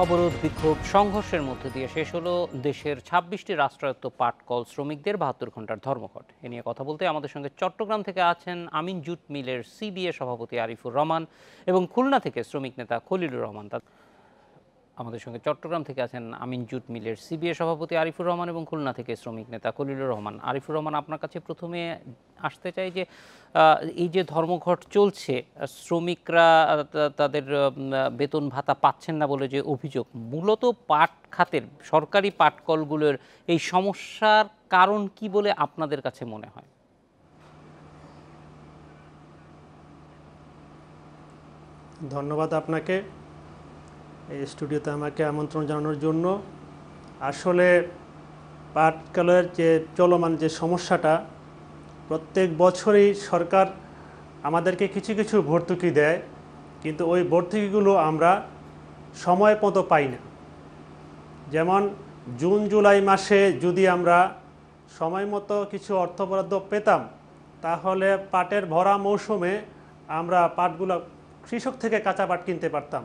অবরোধ, বিক্ষোভ, সংঘর্ষের মধ্যে দিয়ে শেষ হলো দেশের ছাব্বিশটি রাষ্ট্রায়ত্ত পাটকল শ্রমিকদের বাহাত্তর ঘণ্টার ধর্মঘট। এ নিয়ে কথা বলতে আমাদের সঙ্গে চট্টগ্রাম থেকে আছেন আমিন জুট মিলের সিবিএ সভাপতি আরিফুর রহমান এবং খুলনা থেকে শ্রমিক নেতা খলিলুর রহমান। তা- আমাদের সঙ্গে চট্টগ্রাম থেকে আছেন আমিন জুট মিলের সিবিএ সভাপতি আরিফুর রহমান এবং খুলনা থেকে শ্রমিক নেতা খলিলুর রহমান। আরিফুর রহমান, আপনার কাছে প্রথমে আসতে চাই যে এই যে ধর্মঘট চলছে, শ্রমিকরা তাদের বেতন ভাতা পাচ্ছেন না বলে যে অভিযোগ, মূলত পাট খাতের, সরকারি পাটকলগুলোর এই সমস্যার কারণ কি বলে আপনাদের কাছে মনে হয়? ধন্যবাদ আপনাকে। এই স্টুডিওতে আমাকে আমন্ত্রণ জানানোর জন্য। আসলে পাটকালের যে চলমান যে সমস্যাটা, প্রত্যেক বছরই সরকার আমাদেরকে কিছু কিছু ভর্তুকি দেয়, কিন্তু ওই ভর্তুকিগুলো আমরা সময় মতো পাই না। যেমন জুন, জুলাই মাসে যদি আমরা সময় মতো কিছু অর্থ বরাদ্দ পেতাম, তাহলে পাটের ভরা মৌসুমে আমরা পাটগুলো কৃষক থেকে কাঁচা পাট কিনতে পারতাম।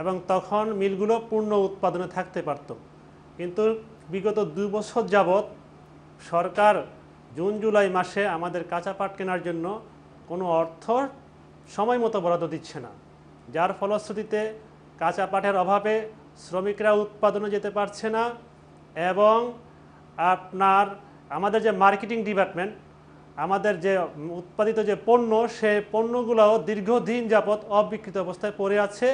এবং তখন মিলগুলো পূর্ণ উৎপাদনে থাকতে পারত। কিন্তু বিগত দুই বছর যাবৎ সরকার জুন জুলাই মাসে আমাদের কাঁচা পাট কেনার জন্য কোনো অর্থ সময় মতো বরাদ্দ দিচ্ছে না, যার ফলশ্রুতিতে কাঁচা পাটের অভাবে শ্রমিকরা উৎপাদনে যেতে পারছে না এবং আপনার আমাদের যে মার্কেটিং ডিপার্টমেন্ট, আমাদের যে উৎপাদিত যে পণ্য, সে পণ্যগুলোও দীর্ঘদিন যাবৎ অবিকৃত অবস্থায় পড়ে আছে।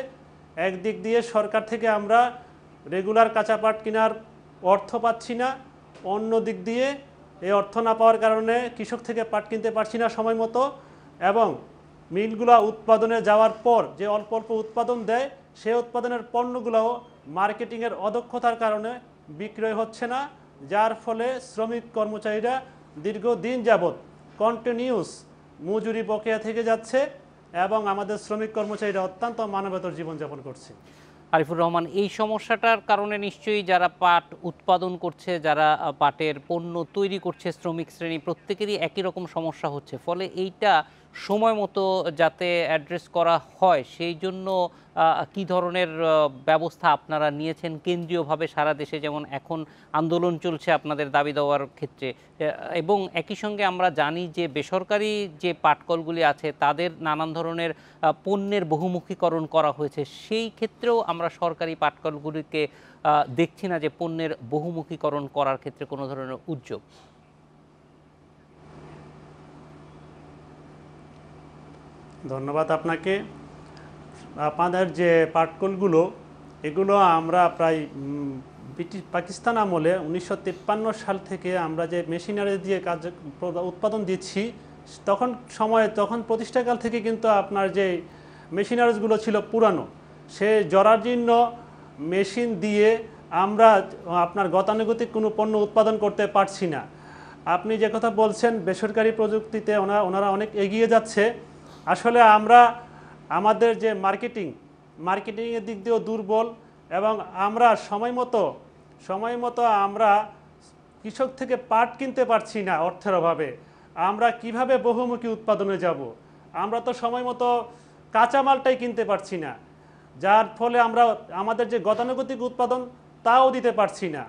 একদিক দিয়ে সরকার থেকে আমরা রেগুলার কাঁচা পাট কেনার অর্থ পাচ্ছি না, অন্য দিক দিয়ে এই অর্থ না পাওয়ার কারণে কৃষক থেকে পাট কিনতে পারছি না সময় মতো এবং মিলগুলো উৎপাদনে যাওয়ার পর যে অল্প অল্প উৎপাদন দেয়, সে উৎপাদনের পণ্যগুলোও মার্কেটিংয়ের অদক্ষতার কারণে বিক্রয় হচ্ছে না, যার ফলে শ্রমিক কর্মচারীরা দীর্ঘদিন যাবৎ কন্টিনিউস মজুরি বকেয়া থেকে যাচ্ছে। এবং আমাদের শ্রমিক কর্মচারীরা অত্যন্ত মানবতর জীবনযাপন করছে। আরিফুর রহমান, এই সমস্যাটার কারণে নিশ্চয়ই যারা পাট উৎপাদন করছে, যারা পাটের পণ্য তৈরি করছে শ্রমিক শ্রেণি, প্রত্যেকেরই একই রকম সমস্যা হচ্ছে। ফলে এইটা সময় মতো যাতে অ্যাড্রেস করা হয়, সেই জন্য কি ধরনের ব্যবস্থা আপনারা নিয়েছেন কেন্দ্রীয়ভাবে সারা দেশে? যেমন এখন আন্দোলন চলছে আপনাদের দাবি দেওয়ার ক্ষেত্রে। এবং একই সঙ্গে আমরা জানি যে বেসরকারি যে পাটকলগুলি আছে, তাদের নানান ধরনের পণ্যের বহুমুখীকরণ করা হয়েছে। সেই ক্ষেত্রেও আমরা সরকারি পাটকলগুলিকে দেখছি না যে পণ্যের বহুমুখীকরণ করার ক্ষেত্রে কোনো ধরনের উদ্যোগ। ধন্যবাদ আপনাকে। আপনাদের যে পাটকলগুলো এগুলো আমরা প্রায় ব্রিটিশ পাকিস্তান আমলে উনিশশো তিপ্পান্ন সাল থেকে আমরা যে মেশিনারি দিয়ে কাজ উৎপাদন দিচ্ছি, তখন সময়ে, তখন প্রতিষ্ঠাকাল থেকে কিন্তু আপনার যে মেশিনারিজগুলো ছিল পুরানো, সে জরাজীর্ণ মেশিন দিয়ে আমরা, আপনার গতানুগতিক কোনো পণ্য উৎপাদন করতে পারছি না। আপনি যে কথা বলছেন, বেসরকারি প্রযুক্তিতে ওনারা অনেক এগিয়ে যাচ্ছে। আসলে আমরা আমাদের যে মার্কেটিং মার্কেটিংয়ের দিক দিয়েও দুর্বল এবং আমরা সময় মতো সময় মতো আমরা কৃষক থেকে পাট কিনতে পারছি না অর্থের অভাবে। আমরা কীভাবে বহুমুখী উৎপাদনে যাব? আমরা তো সময় মতো কাঁচামালটাই কিনতে পারছি না। যার ফলে আমরা আমাদের যে গতানুগতিক উৎপাদন তাও দিতে পারছি না।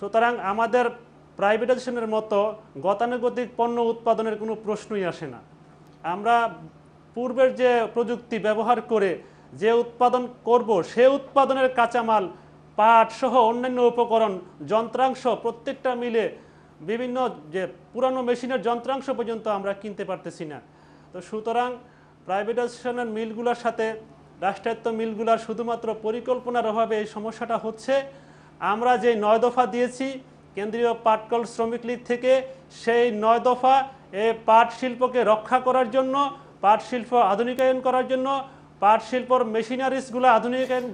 সুতরাং আমাদের প্রাইভেটাইজেশনের মতো গতানুগতিক পণ্য উৎপাদনের কোনো প্রশ্নই আসে না। আমরা পূর্বের যে প্রযুক্তি ব্যবহার করে যে উৎপাদন করব, সে উৎপাদনের কাঁচামাল, পাট সহ অন্যান্য উপকরণ, যন্ত্রাংশ প্রত্যেকটা মিলে বিভিন্ন যে পুরানো মেশিনের যন্ত্রাংশ পর্যন্ত আমরা কিনতে পারতেছি না। তো সুতরাং প্রাইভেটাইজেশনের মিলগুলোর সাথে, রাষ্ট্রায়ত্ত মিলগুলোর শুধুমাত্র পরিকল্পনার অভাবে এই সমস্যাটা হচ্ছে। আমরা যে নয় দফা দিয়েছি, কেন্দ্রীয় পাটকল শ্রমিক লীগ থেকে, সেই নয় দফা এ পাট শিল্পকে রক্ষা করার জন্য পাট শিল্প আধুনিকায়ন করার জন্য পাট শিল্পর মেশিনারিজগুলো আধুনিকায়ন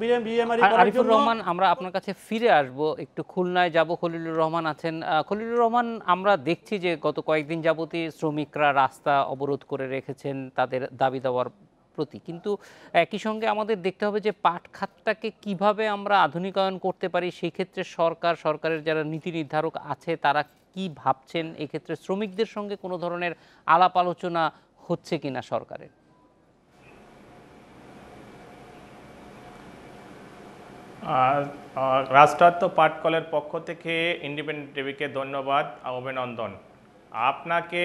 আরিফুর রহমান আমরা আপনার কাছে ফিরে আসব। একটু খুলনায় যাব খলিলুর রহমান আছেন। খলিলুর রহমান আমরা দেখছি যে গত কয়েকদিন যাবতই শ্রমিকরা রাস্তা অবরোধ করে রেখেছেন তাদের দাবি দেওয়ার প্রতি। কিন্তু একই সঙ্গে আমাদের দেখতে হবে যে পাট খাতটাকে কীভাবে আমরা আধুনিকায়ন করতে পারি সেই ক্ষেত্রে সরকার সরকারের যারা নীতি নির্ধারক আছে তারা কি ভাবছেন? এক্ষেত্রে শ্রমিকদের সঙ্গে কোনো ধরনের আলাপ আলোচনা হচ্ছে কিনা সরকারের? রাষ্ট্রায়ত্ত পাটকলের পক্ষ থেকে ইন্ডিপেন্ডেন্ট টিভিকে ধন্যবাদ অভিনন্দন। আপনাকে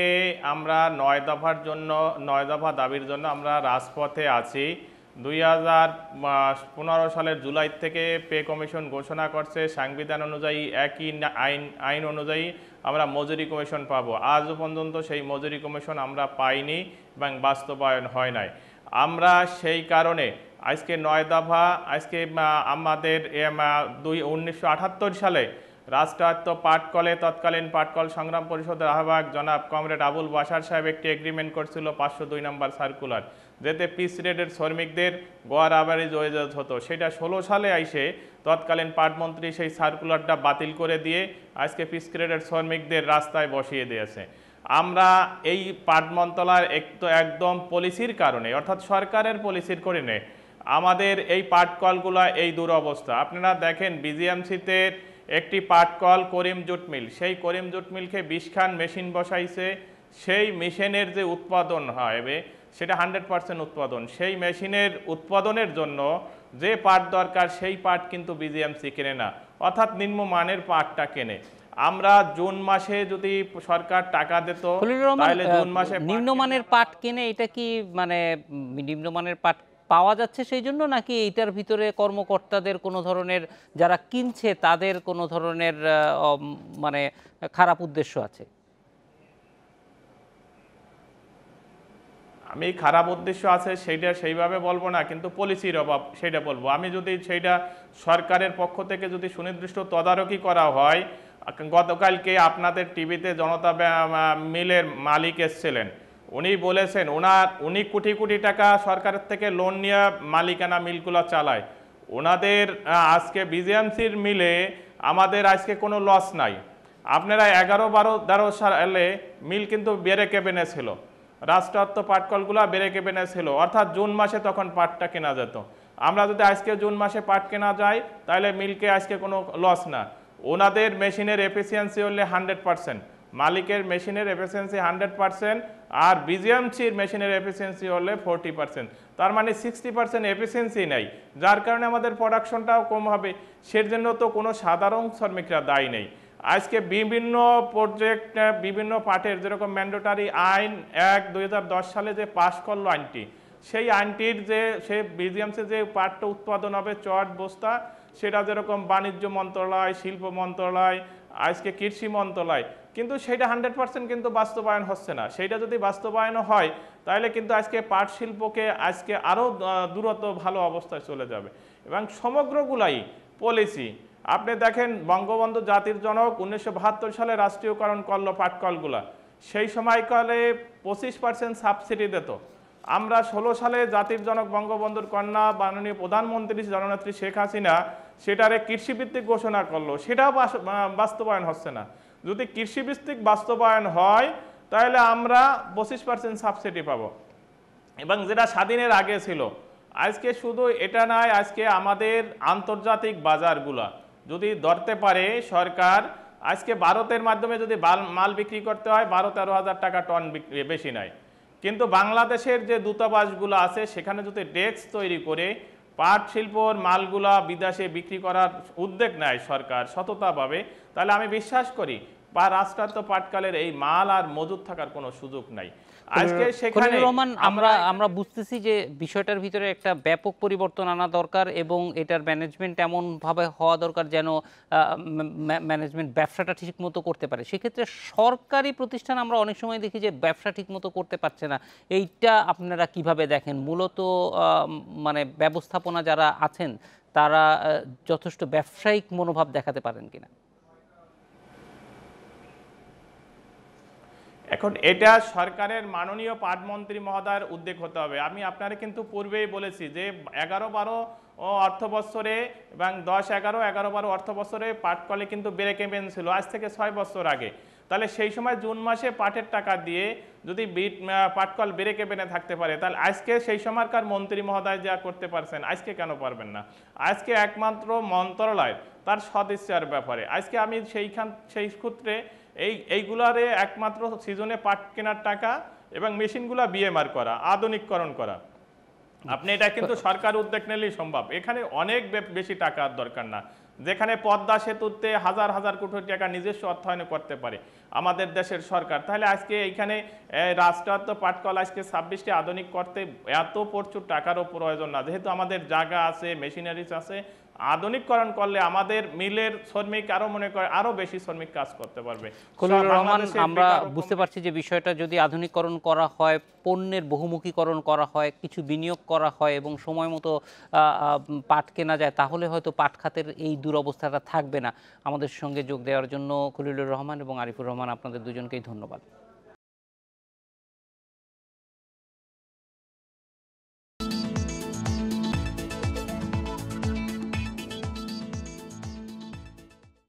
আমরা নয় দফার জন্য, নয় দফা দাবির জন্য আমরা রাজপথে আছি। দুই হাজার পনেরো সালের জুলাই থেকে পে কমিশন ঘোষণা করছে। সাংবিধান অনুযায়ী একই আইন আইন অনুযায়ী আমরা মজুরি কমিশন পাবো। আজও পর্যন্ত সেই মজুরি কমিশন আমরা পাইনি এবং বাস্তবায়ন হয় নাই। আমরা সেই কারণে আজকে নয় দফা, আজকে আমাদের দুই, উনিশশো সালে রাষ্ট্রায়ত্ত পাটকলে, তৎকালীন পাটকল সংগ্রাম পরিষদের আহ্বায়ক জনাব কমরেড আবুল বাসার সাহেব একটি এগ্রিমেন্ট করছিল পাঁচশো দুই নম্বর সার্কুলার যেতে পিস রেটের শ্রমিকদের গোয়ার আবারিজ ওয়েজেস হতো। সেটা ষোলো সালে আইসে, তৎকালীন পাটমন্ত্রী সেই সার্কুলারটা বাতিল করে দিয়ে আজকে পিস গ্রেডের শ্রমিকদের রাস্তায় বসিয়ে দিয়েছে। আমরা এই পাটমন্ত্রণালয়ের একটু একদম পলিসির কারণে, অর্থাৎ সরকারের পলিসির কারণে আমাদের এই পাট পাটকলগুলো এই দুরবস্থা। আপনারা দেখেন বিজিএমসিতে একটি পাটকল করিম জুট মিল, সেই করিম জুট মিলকে বিশ খান মেশিন বসাইছে। সেই মেশিনের যে উৎপাদন হবে সেটা হান্ড্রেড পার্সেন্ট উৎপাদন। সেই মেশিনের উৎপাদনের জন্য যে পাট দরকার সেই পাট কিন্তু বিজিএমসি কেনে না। অর্থাৎ নিম্ন মানের পাটটা কেনে। আমরা জুন মাসে যদি সরকার টাকা দিত তাহলে জুন মাসে নিম্নমানের পাট কিনে এটা কি মানে নিম্নমানের পাট পাওয়া যাচ্ছে সেই জন্য নাকি এইটার ভিতরে কর্মকর্তাদের কোনো ধরনের যারা কিনছে তাদের কোনো ধরনের মানে খারাপ উদ্দেশ্য আছে? আমি খারাপ উদ্দেশ্য আছে, সেইটা সেইভাবে বলব না, কিন্তু পলিসির অভাব, সেইটা বলব। আমি যদি সেইটা সরকারের পক্ষ থেকে যদি সুনির্দিষ্ট তদারকি করা হয়, গতকালকে আপনাদের টিভিতে জনতা মিলের মালিক এসছিলেন। উনি বলেছেন, ওনার, উনি কোটি কোটি টাকা সরকারের থেকে লোন নিয়ে মালিকানা মিলগুলো চালায়। ওনাদের আজকে বিজিএমসির মিলে আমাদের আজকে কোনো লস নাই। আপনারা এগারো বারো, তেরো সালে মিল কিন্তু বেড়ে কেবেনে ছিল। রাষ্ট্রায়ত্ত পাটকলগুলো বেড়ে কেবেনে ছিল অর্থাৎ জুন মাসে তখন পাটটা কেনা যেত। আমরা যদি আজকে জুন মাসে পাট কেনা যায়, তাহলে মিলকে আজকে কোনো লস না। ওনাদের মেশিনের এফিসিয়েন্সি হলে হান্ড্রেড পার্সেন্ট মালিকের মেশিনের এফিসিয়েন্সি হান্ড্রেড পার্সেন্ট আর বিজিএমসির মেশিনের এফিসিয়েন্সি হলে ফোরটি পার্সেন্ট তার মানে সিক্সটি পার্সেন্ট এফিসিয়েন্সি নেই। যার কারণে আমাদের প্রোডাকশনটাও কম হবে। সের জন্য তো কোনো সাধারণ শ্রমিকরা দায়ী নেই। আজকে বিভিন্ন প্রজেক্ট বিভিন্ন পার্টের যেরকম ম্যান্ডেটারি আইন এক দুই সালে যে পাশ করল আইনটি, সেই আইনটির যে, সে বিজিএমসি যে পাটটা উৎপাদন হবে, চট বস্তা, সেটা যেরকম বাণিজ্য মন্ত্রণালয়, শিল্প মন্ত্রণালয়, আজকে কৃষি মন্ত্রণালয়, কিন্তু সেটা হান্ড্রেড পার্সেন্ট কিন্তু বাস্তবায়ন হচ্ছে না। সেটা যদি বাস্তবায়ন হয়, তাহলে কিন্তু আজকে পাট শিল্পকে আজকে আরও দূরত্ব ভালো অবস্থায় চলে যাবে। এবং সমগ্রগুলাই পলিসি আপনি দেখেন বঙ্গবন্ধু জাতির জনক উনিশশো বাহাত্তর সালে রাষ্ট্রীয়করণ করল পাটকলগুলা সেই সময়কালে পঁচিশ পার্সেন্ট সাবসিডি দিত। আমরা ষোলো সালে জাতির জনক বঙ্গবন্ধুর কন্যা মাননীয় প্রধানমন্ত্রী জননেত্রী শেখ হাসিনা সেটারে কৃষিভিত্তিক ঘোষণা করল। সেটাও বাস্তবায়ন হচ্ছে না। যদি কৃষিভিত্তিক বাস্তবায়ন হয়, তাহলে আমরা পঁচিশ পার্সেন্ট সাবসিডি পাবো। এবং যেটা স্বাধীনের আগে ছিল, আজকে শুধু এটা নয়, আজকে আমাদের আন্তর্জাতিক বাজারগুলা। যদি ধরতে পারে সরকার, আজকে ভারতের মাধ্যমে যদি মাল বিক্রি করতে হয়, বারো তেরো হাজার টাকা টন বেশি নেয় কিন্তু বাংলাদেশের যে দূতাবাসগুলো আছে, সেখানে যদি ডেস্ক তৈরি করে পাট শিল্পর মালগুলা বিদেশে বিক্রি করার উদ্যোগ নেয় সরকার সততাভাবে, তাহলে আমি বিশ্বাস করি, বা রাষ্ট্রায়ত্ত পাটকালের এই মাল আর মজুদ থাকার কোনো সুযোগ নাই। আজকে সেখানে রহমান আমরা আমরা বুঝতেছি যে বিষয়টার ভিতরে একটা ব্যাপক পরিবর্তন আনা দরকার এবং এটার ম্যানেজমেন্ট এমন ভাবে হওয়া দরকার যেন ম্যানেজমেন্ট ব্যবসাটা ঠিক মতো করতে পারে। সেক্ষেত্রে সরকারি প্রতিষ্ঠান আমরা অনেক সময় দেখি যে ব্যবসা ঠিক মতো করতে পারছে না। এইটা আপনারা কীভাবে দেখেন? মূলত মানে ব্যবস্থাপনা যারা আছেন তারা যথেষ্ট ব্যবসায়িক মনোভাব দেখাতে পারেন কিনা? এখন এটা সরকারের মাননীয় পাটমন্ত্রী মহোদয়ের উদ্যোগ হতে হবে। আমি আপনারা কিন্তু পূর্বেই বলেছি যে এগারো বারো অর্থ বছরে এবং দশ এগারো এগারো বারো অর্থ বছরে পাটকলে কিন্তু ব্রেক ইভেন ছিল, আজ থেকে ছয় বছর আগে। তাহলে সেই সময় জুন মাসে পাটের টাকা দিয়ে যদি বিট পাটকল ব্রেক ইভেনে থাকতে পারে, তাহলে আজকে সেই সময়কার মন্ত্রী মহোদয় যা করতে পারছেন, আজকে কেন পারবেন না? আজকে একমাত্র মন্ত্রণালয় তার সদিচ্ছার ব্যাপারে। আজকে আমি সেইখান, সেই সূত্রে এই, এইগুলারে একমাত্র সিজনে পাট কেনার টাকা এবং মেশিনগুলা বিএমআর করা, আধুনিককরণ করা। আপনি এটা কিন্তু সরকার উদ্যোগ নিলেই সম্ভব। এখানে অনেক বেশি টাকার দরকার না। যেখানে পদ্মা সেতুতে হাজার হাজার কোটি টাকা নিজস্ব অর্থায়ন করতে পারে আমাদের দেশের সরকার। তাহলে আজকে এইখানে এই রাষ্ট্রায়ত্ত পাটকল আজকে ছাব্বিশটি আধুনিক করতে এত প্রচুর টাকারও প্রয়োজন না। যেহেতু আমাদের জায়গা আছে, মেশিনারিজ আছে আধুনিকরণ করলে আমাদের মিলের শ্রমিক আরও মনে করে আরও বেশি শ্রমিক কাজ করতে পারবে। রহমান আমরা বুঝতে পারছি যে বিষয়টা যদি আধুনিককরণ করা হয় পণ্যের বহুমুখীকরণ করা হয় কিছু বিনিয়োগ করা হয় এবং সময় মতো পাট কেনা যায় তাহলে হয়তো পাট খাতের এই দুরবস্থাটা থাকবে না। আমাদের সঙ্গে যোগ দেওয়ার জন্য খলিলুর রহমান এবং আরিফুর রহমান আপনাদের দুজনকেই ধন্যবাদ।